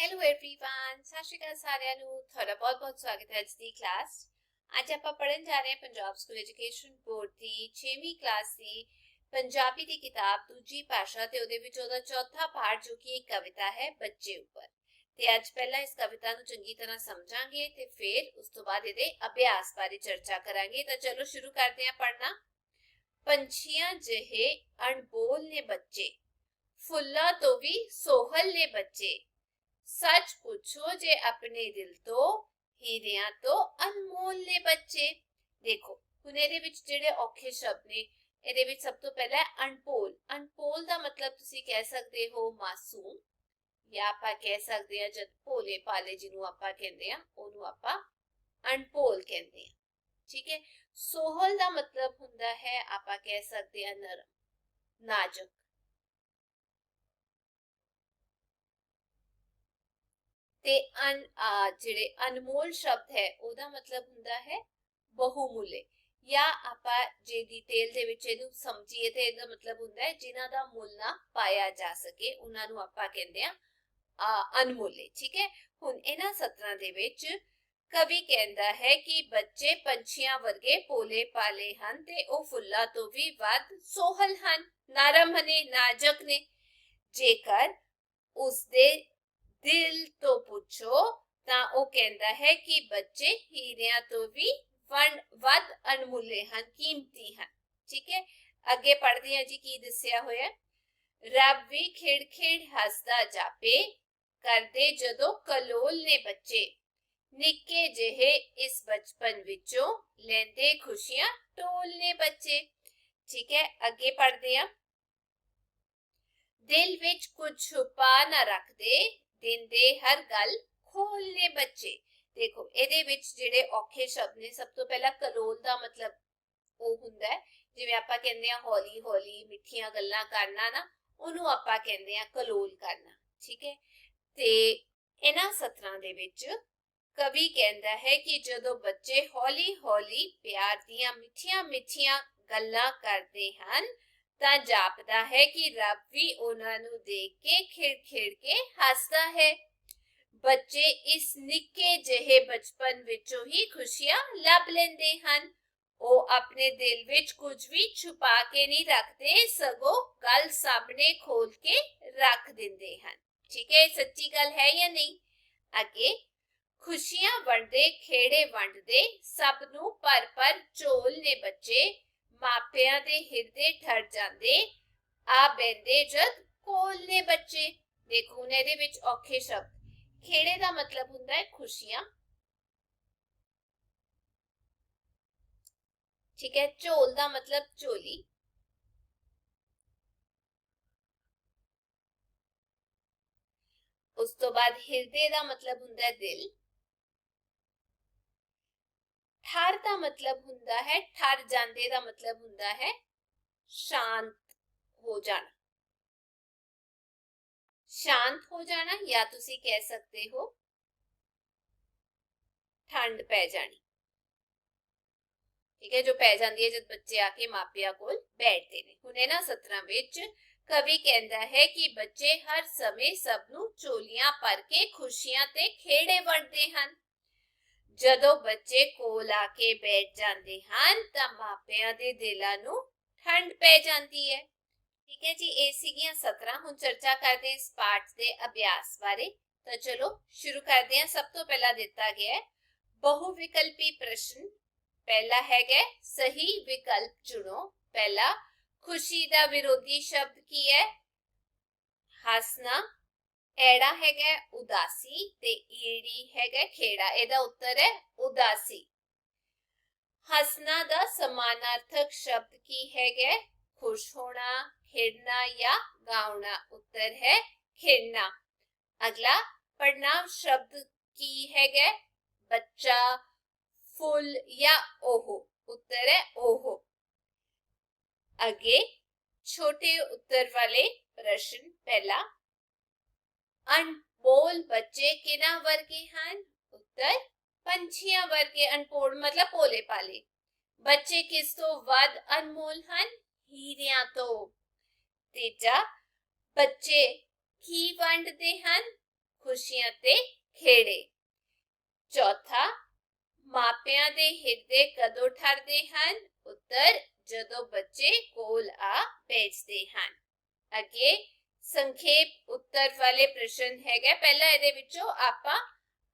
Hello everyone ਸਤਿ ਸ਼੍ਰੀ ਅਕਾਲ ਸਾਰਿਆਂ ਨੂੰ ਤੁਹਾਡਾ ਬਹੁਤ-ਬਹੁਤ ਸਵਾਗਤ ਹੈ ਅੱਜ ਦੀ ਕਲਾਸ ਅੱਜ ਆਪਾਂ ਪੜ੍ਹਨ ਜਾ ਰਹੇ ਹਾਂ ਪੰਜਾਬ ਸਕੂਲ ਐਜੂਕੇਸ਼ਨ ਬੋਰਡ ਦੀ 6ਵੀਂ ਕਲਾਸ ਦੀ ਪੰਜਾਬੀ ਦੀ ਕਿਤਾਬ ਦੂਜੀ ਭਾਸ਼ਾ ਤੇ ਉਹਦੇ ਵਿੱਚ ਉਹਦਾ ਚੌਥਾ ਪਾਠ ਜੋ ਕਿ ਇੱਕ ਕਵਿਤਾ ਹੈ ਬੱਚੇ ਉੱਪਰ ਤੇ ਅੱਜ ਪਹਿਲਾਂ ਇਸ ਕਵਿਤਾ ਨੂੰ ਚੰਗੀ ਤਰ੍ਹਾਂ ਸਮਝਾਂਗੇ ਤੇ ਫਿਰ ਉਸ ਤੋਂ ਬਾਅਦ ਇਹਦੇ ਅਭਿਆਸ ਬਾਰੇ ਚਰਚਾ ਕਰਾਂਗੇ ਤਾਂ ਚਲੋ ਸ਼ੁਰੂ ਕਰਦੇ ਹਾਂ ਪੜ੍ਹਨਾ ਪੰਛੀਆਂ ਜਿਹੇ ਅਣਬੋਲ ਨੇ ਬੱਚੇ ਫੁੱਲਾਂ ਤੋਂ ਵੀ ਸੋਹਲ ਨੇ ਬੱਚੇ ਸੱਚ ਪੁੱਛੋ ਜੇ ਆਪਣੇ ਦਿਲ ਤੋਂ ਹੀਰਿਆਂ ਤੋਂ ਅਨਮੋਲ ਨੇ ਬੱਚੇ ਦੇਖੋ ਹੁਣ ਇਹਦੇ ਵਿੱਚ ਜਿਹੜੇ ਔਖੇ ਸ਼ਬਦ ਨੇ ਇਹਦੇ ਵਿੱਚ ਸਭ ਤੋਂ ਪਹਿਲਾਂ ਹੈ ਅਣਪੋਲ ਦਾ ਮਤਲਬ ਤੁਸੀਂ ਕਹਿ ਸਕਦੇ ਹੋ ਮਾਸੂਮ ਜਾਂ ਆਪਾਂ ਕਹਿ ਸਕਦੇ ਹਾਂ ਜਦ ਭੋਲੇ ਪਾਲੇ ਜਿਹਨੂੰ ਆਪਾਂ ਕਹਿੰਦੇ ਆ ਉਹਨੂੰ ਆਪਾਂ ਅਣਪੋਲ ਕਹਿੰਦੇ ਆ ਠੀਕ ਹੈ ਸੋਹਲ ਦਾ ਮਤਲਬ ਹੁੰਦਾ ਹੈ ਆਪਾਂ ਕਹਿ ਸਕਦੇ ਹਾਂ ਨਰਮ ਨਾਜ਼ੁਕ ਤੇ ਅਨ ਜਿਹੜੇ ਅਨਮੋਲ ਸ਼ਬਦ ਹੈ, ਉਹਦਾ ਮਤਲਬ ਹੁੰਦਾ ਹੈ ਬਹੁਮੁੱਲੇ ਜਾਂ ਆਪਾਂ ਜੇ ਡਿਟੇਲ ਦੇ ਵਿੱਚ ਇਹਨੂੰ ਸਮਝੀਏ ਤੇ ਇਹਦਾ ਮਤਲਬ ਹੁੰਦਾ ਹੈ ਜਿਨ੍ਹਾਂ ਦਾ ਮੁੱਲ ਨਾ ਪਾਇਆ ਜਾ ਸਕੇ, ਉਹਨਾਂ ਨੂੰ ਆਪਾਂ ਕਹਿੰਦੇ ਆ, ਅਨਮੋਲੇ, ਠੀਕ ਹੈ? ਹੁਣ ਇਹਨਾਂ ਸਤਰਾਂ ਦੇ ਵਿੱਚ ਕਵੀ ਕਹਿੰਦਾ ਹੈ ਕਿ ਬੱਚੇ ਪੰਛੀਆਂ ਵਰਗੇ ਪੋਲੇ ਪਾਲੇ ਹਨ ਤੇ ਉਹ ਫੁੱਲਾਂ ਤੋਂ ਵੀ ਵੱਧ ਸੋਹਲ ਹਨ, ਨਰਮ ਨੇ, ਨਾਜ਼ੁਕ ਨੇ। ਜੇਕਰ ਉਸਦੇ ਦਿਲ ਤੋਂ ਪੁੱਛੋ ਤਾਂ ਉਹ ਕਹਿੰਦਾ ਹੈ ਕਿ ਬੱਚੇ ਹੀਰਿਆਂ ਤੋਂ ਵੀ ਵੱਧ ਅਨਮੁੱਲੇ ਹਨ, ਕੀਮਤੀ ਹਨ। ਠੀਕ ਹੈ? ਅੱਗੇ ਪੜ੍ਹਦੇ ਹਾਂ ਜੀ ਕੀ ਦੱਸਿਆ ਹੋਇਆ ਰੱਬ ਵੀ ਖੇੜ ਹੱਸਦਾ ਜਾਪੇ, ਕਰਦੇ ਜਦੋਂ ਕਲੋਲ ਨੇ ਬੱਚੇ। ਨਿੱਕੇ ਜਿਹੇ ਇਸ ਬਚਪਨ ਵਿੱਚੋਂ ਲੈਂਦੇ ਖੁਸ਼ੀਆਂ ਟੋਲ ਨੇ ਬੱਚੇ। ਠੀਕ ਹੈ? ਅੱਗੇ ਪੜ੍ਹਦੇ ਹਾਂ। ਦਿਲ ਵਿੱਚ ਕੁਝ ਛੁਪਾ ਨਾ ਰੱਖਦੇ ਦਿੰਦੇ ਹਰ ਗੱਲ ਖੋਲਨੇ ਬੱਚੇ। ਦੇਖੋ, ਇਹਦੇ ਵਿੱਚ ਜਿਹੜੇ ਔਖੇ ਸ਼ਬਦ ਨੇ, ਸਭ ਤੋਂ ਪਹਿਲਾਂ ਕਲੋਲ ਦਾ ਮਤਲਬ ਉਹ ਹੁੰਦਾ ਹੈ। ਜਿਵੇਂ ਆਪਾਂ ਕਹਿੰਦੇ ਆ ਹੌਲੀ ਹੌਲੀ ਮਿੱਠੀਆਂ ਗੱਲਾਂ ਕਰਨਾ ਨਾ, ਉਹਨੂੰ ਆਪਾਂ ਕਹਿੰਦੇ ਆ ਕਲੋਲ ਕਰਨਾ, ਠੀਕ ਹੈ? ਤੇ ਇਹਨਾਂ ਸਤਰਾਂ ਦੇ ਵਿੱਚ ਕਵੀ ਕਹਿੰਦਾ ਹੈ ਕਿ ਜਦੋਂ ਬੱਚੇ ਹੌਲੀ ਹੌਲੀ ਪਿਆਰ ਦੀਆਂ ਮਿੱਠੀਆਂ ਮਿੱਠੀਆਂ ਗੱਲਾਂ ਕਰਦੇ ਹਨ ਤਾਂ ਜਾਪਦਾ ਹੈ ਕਿ ਰੱਬ ਵੀ ਉਹਨਾਂ ਨੂੰ ਦੇਖ ਕੇ ਖਿੜ-ਖਿੜ ਕੇ ਹੱਸਦਾ ਹੈ। ਬੱਚੇ ਇਸ ਨਿੱਕੇ ਜਿਹੇ ਬਚਪਨ ਵਿੱਚੋਂ ਹੀ ਖੁਸ਼ੀਆਂ ਲੱਭ ਲੈਂਦੇ ਹਨ। ਉਹ ਆਪਣੇ ਦਿਲ ਵਿੱਚ ਕੁਝ ਵੀ ਛੁਪਾ ਕੇ ਨਹੀਂ ਰੱਖਦੇ, ਸਗੋਂ ਗੱਲ ਸਾਹਮਣੇ ਖੋਲ ਕੇ ਰੱਖ ਦਿੰਦੇ ਹਨ। ਠੀਕ ਹੈ, ਸੱਚੀ ਗੱਲ ਹੈ ਜਾਂ ਨਹੀਂ? ਅੱਗੇ, ਖੁਸ਼ੀਆਂ ਵੰਡਦੇ, ਖੇੜੇ ਵੰਡਦੇ ਸਭ ਨੂੰ ਪਰ ਪਰ ਝੋਲ ਨੇ ਬੱਚੇ। ਮਾਪਿਆਂ ਦੇ ਹਿਰਦੇ ਠਰ ਜਾਂਦੇ। ਆ ਬੈੰਦੇ ਜਦ ਕੋਲ ਨੇ ਬੱਚੇ। ਦੇਖੋ ਨੇ ਇਹਦੇ ਵਿੱਚ ਔਖੇ ਸ਼ਬਦ। ਖੇੜੇ ਦਾ ਮਤਲਬ ਹੁੰਦਾ ਹੈ ਖੁਸ਼ੀਆਂ। ਠੀਕ ਹੈ, ਝੋਲ ਦਾ ਮਤਲਬ ਝੋਲੀ। ਉਸ ਤੋਂ ਬਾਅਦ ਹਿਰਦੇ ਦਾ ਮਤਲਬ ਹੁੰਦਾ ਹੈ ਦਿਲ। ਠਰ ਦਾ ਮਤਲਬ ਹੁੰਦਾ ਹੈ, ਠਰ ਜਾਂਦੇ ਦਾ ਮਤਲਬ ਹੁੰਦਾ ਹੈ, ਸ਼ਾਂਤ ਹੋ ਜਾਣਾ। ਸ਼ਾਂਤ ਹੋ ਜਾਣਾ ਜਾਂ ਤੁਸੀਂ ਕਹਿ ਸਕਦੇ ਹੋ ਠੰਡ ਪੈ ਜਾਣੀ। ਠੀਕ ਹੈ, ਜੋ ਪੈ ਜਾਂਦੀ ਹੈ, ਜਦ ਬੱਚੇ ਆ ਕੇ ਮਾਪਿਆਂ ਕੋਲ ਬੈਠਦੇ ਨੇ। ਹੁਣ ਇਹਨਾਂ ਸਤਰਾਂ ਵਿੱਚ ਕਵੀ ਕਹਿੰਦਾ ਹੈ ਕਿ ਬੱਚੇ ਹਰ ਸਮੇਂ ਸਭ ਨੂੰ ਚੋਲੀਆਂ ਭਰ ਕੇ ਖੁਸ਼ੀਆਂ ਤੇ ਖੇੜੇ ਵੰਡਦੇ ਹਨ। ਜਦੋਂ ਬੱਚੇ ਕੋਲ ਆ ਕੇ ਬੈਠ ਜਾਂਦੇ ਹਨ ਤਾਂ ਮਾਪਿਆਂ ਦੇ ਦਿਲਾਂ ਨੂੰ ਠੰਡ ਪੈ ਜਾਂਦੀ ਹੈ। ਠੀਕ ਹੈ ਜੀ, ਇਹ ਸੀਗੀਆਂ 17 ਹੁਣ ਚਰਚਾ ਕਰਦੇ ਇਸ ਪਾਠ ਦੇ ਅਭਿਆਸ ਬਾਰੇ। ਤਾਂ ਚਲੋ, ਸ਼ੁਰੂ ਕਰਦੇ ਹਾਂ। ਸਭ ਤੋਂ ਪਹਿਲਾਂ ਦਿੱਤਾ ਗਿਆ ਹੈ ਬਹੁ ਵਿਕਲਪੀ ਪ੍ਰਸ਼ਨ। ਪਹਿਲਾ ਹੈਗਾ ਸਹੀ ਵਿਕਲਪ ਚੁਣੋ। ਪਹਿਲਾ, ਖੁਸ਼ੀ ਦਾ ਵਿਰੋਧੀ ਸ਼ਬਦ ਕੀ ਹੈ? ਹੱਸਣਾ ਐੜਾ ਹੈਗਾ ਉਦਾਸੀ ਤੇ ਈੜੀ ਹੈਗਾ ਖੇੜਾ ਇਹਦਾ ਉੱਤਰ ਹੈ ਉਦਾਸੀ ਹੱਸਣਾ ਦਾ ਸਮਾਨਾਰਥਕ ਸ਼ਬਦ ਕੀ ਹੈਗਾ ਖੁਸ਼ ਹੋਣਾ ਖੇਡਣਾ ਜਾਂ ਗਾਉਣਾ ਉੱਤਰ ਹੈ ਖੇਡਣਾ ਅਗਲਾ ਪੜਨਾਮ ਸ਼ਬਦ ਕੀ ਹੈਗਾ ਬੱਚਾ ਫੁੱਲ ਜਾਂ ਉਹ ਉੱਤਰ ਹੈ ਉਹ ਅੱਗੇ ਛੋਟੇ ਉੱਤਰ ਵਾਲੇ ਪ੍ਰਸ਼ਨ ਪਹਿਲਾ ਅਨਮੋਲ ਬੱਚੇ ਕਿਹਨਾਂ ਵਰਗੇ ਹਨ? ਉੱਤਰ, ਪੰਛੀਆਂ ਵਰਗੇ ਅਨਪੋੜ ਮਤਲਬ ਪੋਲੇ ਪਾਲੇ ਬੱਚੇ ਕਿਸ ਤੋਂ ਵੱਧ ਅਨਮੋਲ ਹਨ? ਹੀਰਿਆਂ ਤੋਂ। ਤੀਜਾ, ਬੱਚੇ ਕੀ ਵੰਡਦੇ ਹਨ? ਖੁਸ਼ੀਆਂ ਤੇ ਖੇੜੇ। ਚੌਥਾ, ਮਾਪਿਆਂ ਦੇ ਹਿਰਦੇ ਕਦੋਂ ਠਰਦੇ ਹਨ? ਉੱਤਰ, ਜਦੋਂ ਬੱਚੇ ਕੋਲ ਆ ਬੈਠਦੇ ਹਨ। ਅੱਗੇ ਸੰਖੇਪ ਉੱਤਰ ਵਾਲੇ ਪ੍ਰਸ਼ਨ ਹੈਗਾ। ਪਹਿਲਾਂ ਇਹਦੇ ਵਿੱਚੋਂ ਆਪਾਂ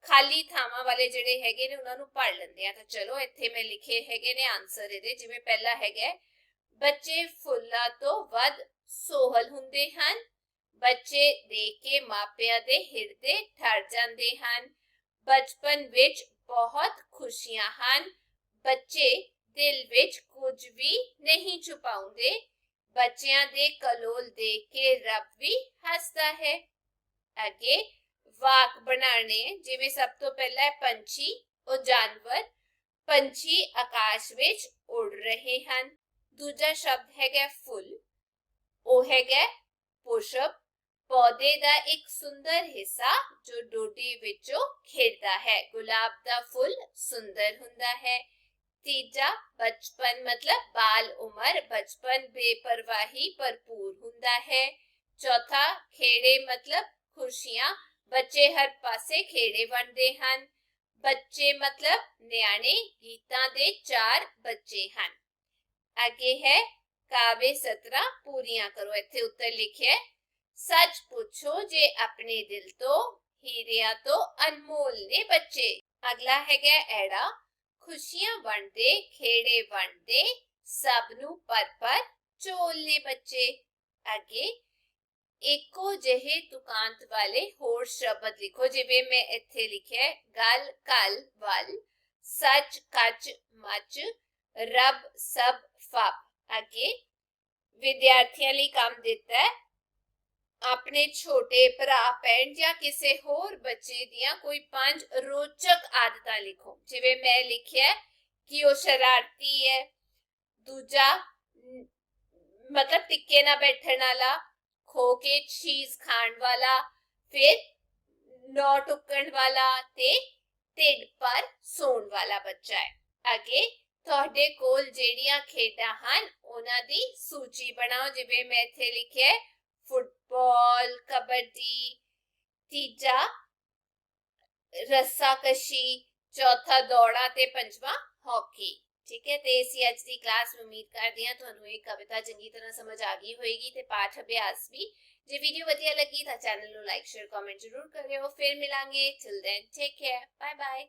ਖਾਲੀ ਥਾਵਾਂ ਵਾਲੇ ਜਿਹੜੇ ਹੈਗੇ ਨੇ, ਉਹਨਾਂ ਨੂੰ ਪੜ੍ਹ ਲੈਂਦੇ ਆ ਤਾਂ ਚਲੋ, ਇੱਥੇ ਮੈਂ ਲਿਖੇ ਹੈਗੇ ਨੇ ਆਨਸਰ ਇਹਦੇ। ਜਿਵੇਂ ਪਹਿਲਾ ਹੈਗਾ ਬੱਚੇ ਫੁੱਲਾਂ ਤੋਂ ਵੱਧ ਸੋਹਲ ਹੁੰਦੇ ਹਨ। ਬੱਚੇ ਦੇਖ ਕੇ ਮਾਪਿਆਂ ਦੇ ਹਿਰਦੇ ਠਰ ਜਾਂਦੇ ਹਨ। ਬਚਪਨ ਵਿੱਚ ਬਹੁਤ ਖੁਸ਼ੀਆਂ ਹਨ। ਬੱਚੇ ਦਿਲ ਵਿੱਚ ਕੁਝ ਵੀ ਨਹੀਂ ਛੁਪਾਉਂਦੇ। ਬੱਚਿਆਂ ਦੇ ਕਲੋਲ ਦੇਖ ਕੇ ਰੱਬ ਵੀ ਹੱਸਦਾ ਹੈ। ਅੱਗੇ ਵਾਕ ਬਣਾਣੇ ਜਿਵੇਂ ਸਭ ਤੋਂ ਪਹਿਲਾਂ ਪੰਛੀ, ਉਹ ਜਾਨਵਰ, ਪੰਛੀ ਆਕਾਸ਼ ਵਿੱਚ ਉੜ ਰਹੇ ਹਨ। ਦੂਜਾ ਸ਼ਬਦ ਹੈਗਾ ਫੁੱਲ, ਉਹ ਹੈਗਾ ਪੁਸ਼ਪ। ਪੌਦੇ ਦਾ ਇੱਕ ਸੁੰਦਰ ਹਿੱਸਾ ਜੋ ਡੋਡੀ ਵਿੱਚੋਂ ਖਿੜਦਾ ਹੈ। ਗੁਲਾਬ ਦਾ ਫੁੱਲ ਸੁੰਦਰ ਹੁੰਦਾ ਹੈ। ਤੀਜਾ ਬਚਪਨ ਮਤਲਬ ਬਾਲ ਉਮਰ ਬਚਪਨ ਬੇਪਰਵਾਹੀ ਭਰਪੂਰ ਹੁੰਦਾ ਹੈ ਚੌਥਾ ਖੇੜੇ ਮਤਲਬ ਖੁਸ਼ੀਆਂ ਬੱਚੇ ਹਰ ਪਾਸੇ ਖੇੜੇ ਵੰਡਦੇ ਹਨ ਬੱਚੇ ਮਤਲਬ ਨਿਆਣੇ ਗੀਤਾਂ ਦੇ ਚਾਰ ਬੱਚੇ ਹਨ ਅੱਗੇ ਹੈ ਕਾਵੇ ਸਤਰਾ ਪੂਰੀਆਂ ਕਰੋ ਇੱਥੇ ਉੱਤਰ ਲਿਖਿਆ ਹੈ ਸੱਚ ਪੁੱਛੋ ਜੇ ਆਪਣੇ ਦਿਲ ਤੋਂ ਹੀਰਿਆਂ ਤੋਂ ਅਨਮੋਲ ਨੇ ਬੱਚੇ ਅਗਲਾ ਹੈਗਾ ਐੜਾ ਖੁਸ਼ੀਆਂ ਵੰਡਦੇ, ਖੇੜੇ ਵੰਡਦੇ, ਸਭ ਨੂੰ ਪਰ ਪਰ ਝੋਲ ਨੇ ਬੱਚੇ। ਅੱਗੇ ਇੱਕੋ ਜਿਹੇ ਤੁਕਾਂਤ ਵਾਲੇ ਹੋਰ ਸ਼ਬਦ ਲਿਖੋ, ਜਿਵੇਂ ਮੈਂ ਇੱਥੇ ਲਿਖਿਆ ਹੈ, ਗਲ ਕਲ ਵੱਲ, ਸੱਚ, ਕੱਚ, ਮੱਚ, ਰੱਬ, ਸਭ, ਫੱਬ। ਅੱਗੇ ਵਿਦਿਆਰਥੀਆਂ ਲਈ ਕੰਮ ਦਿੱਤਾ ਹੈ ਆਪਣੇ ਛੋਟੇ ਭਰਾ ਭੈਣ ਜਾਂ ਕਿਸੇ ਹੋਰ ਬੱਚੇ ਦੀਆਂ ਕੋਈ ਪੰਜ ਰੋਚਕ ਆਦਤਾਂ ਲਿਖੋ। ਜਿਵੇਂ ਮੈਂ ਲਿਖਿਆ ਕਿ ਉਹ ਸ਼ਰਾਰਤੀ ਹੈ, ਦੂਜਾ ਮਤਲਬ ਟਿੱਕੇ ਨਾ ਬੈਠਣ ਵਾਲਾ, ਖੋ ਕੇ ਚੀਜ਼ ਖਾਣ ਵਾਲਾ, ਫਿਰ ਨੌ ਟੁੱਕਣ ਵਾਲਾ ਤੇ ਢਿੱਡ ਪਰ ਸੌਣ ਵਾਲਾ ਬੱਚਾ ਹੈ। ਅੱਗੇ ਤੁਹਾਡੇ ਕੋਲ ਜਿਹੜੀਆਂ ਖੇਡਾਂ ਹਨ, ਉਹਨਾਂ ਦੀ ਸੂਚੀ ਬਣਾਓ। ਜਿਵੇਂ ਮੈਂ ਇੱਥੇ ਲਿਖਿਆ ਫੁੱਟਬਾਲ ਕਬੱਡੀ ਤੀਜਾ, ਰੱਸਾਕਸ਼ੀ, ਚੌਥਾ ਦੌੜਾ ਤੇ ਪੰਜਵਾਂ ਹਾਕੀ। ਠੀਕ ਹੈ, ਤੇ ਅਸੀਂ ਅੱਜ ਦੀ ਕਲਾਸ ਉਮੀਦ ਕਰਦੇ ਹਾਂ ਤੁਹਾਨੂੰ ਇਹ ਕਵਿਤਾ ਚੰਗੀ ਤਰ੍ਹਾਂ ਸਮਝ ਆ ਗਈ ਹੋਵੇਗੀ ਤੇ ਪਾਠ ਅਭਿਆਸ ਵੀ। ਜੇ ਵੀਡੀਓ ਵਧੀਆ ਲੱਗੀ ਤਾਂ ਚੈਨਲ ਨੂੰ ਲਾਈਕ ਸ਼ੇਅਰ ਕਮੈਂਟ ਜ਼ਰੂਰ ਕਰਿਓ। ਫਿਰ ਮਿਲਾਂਗੇ। Till then take care bye bye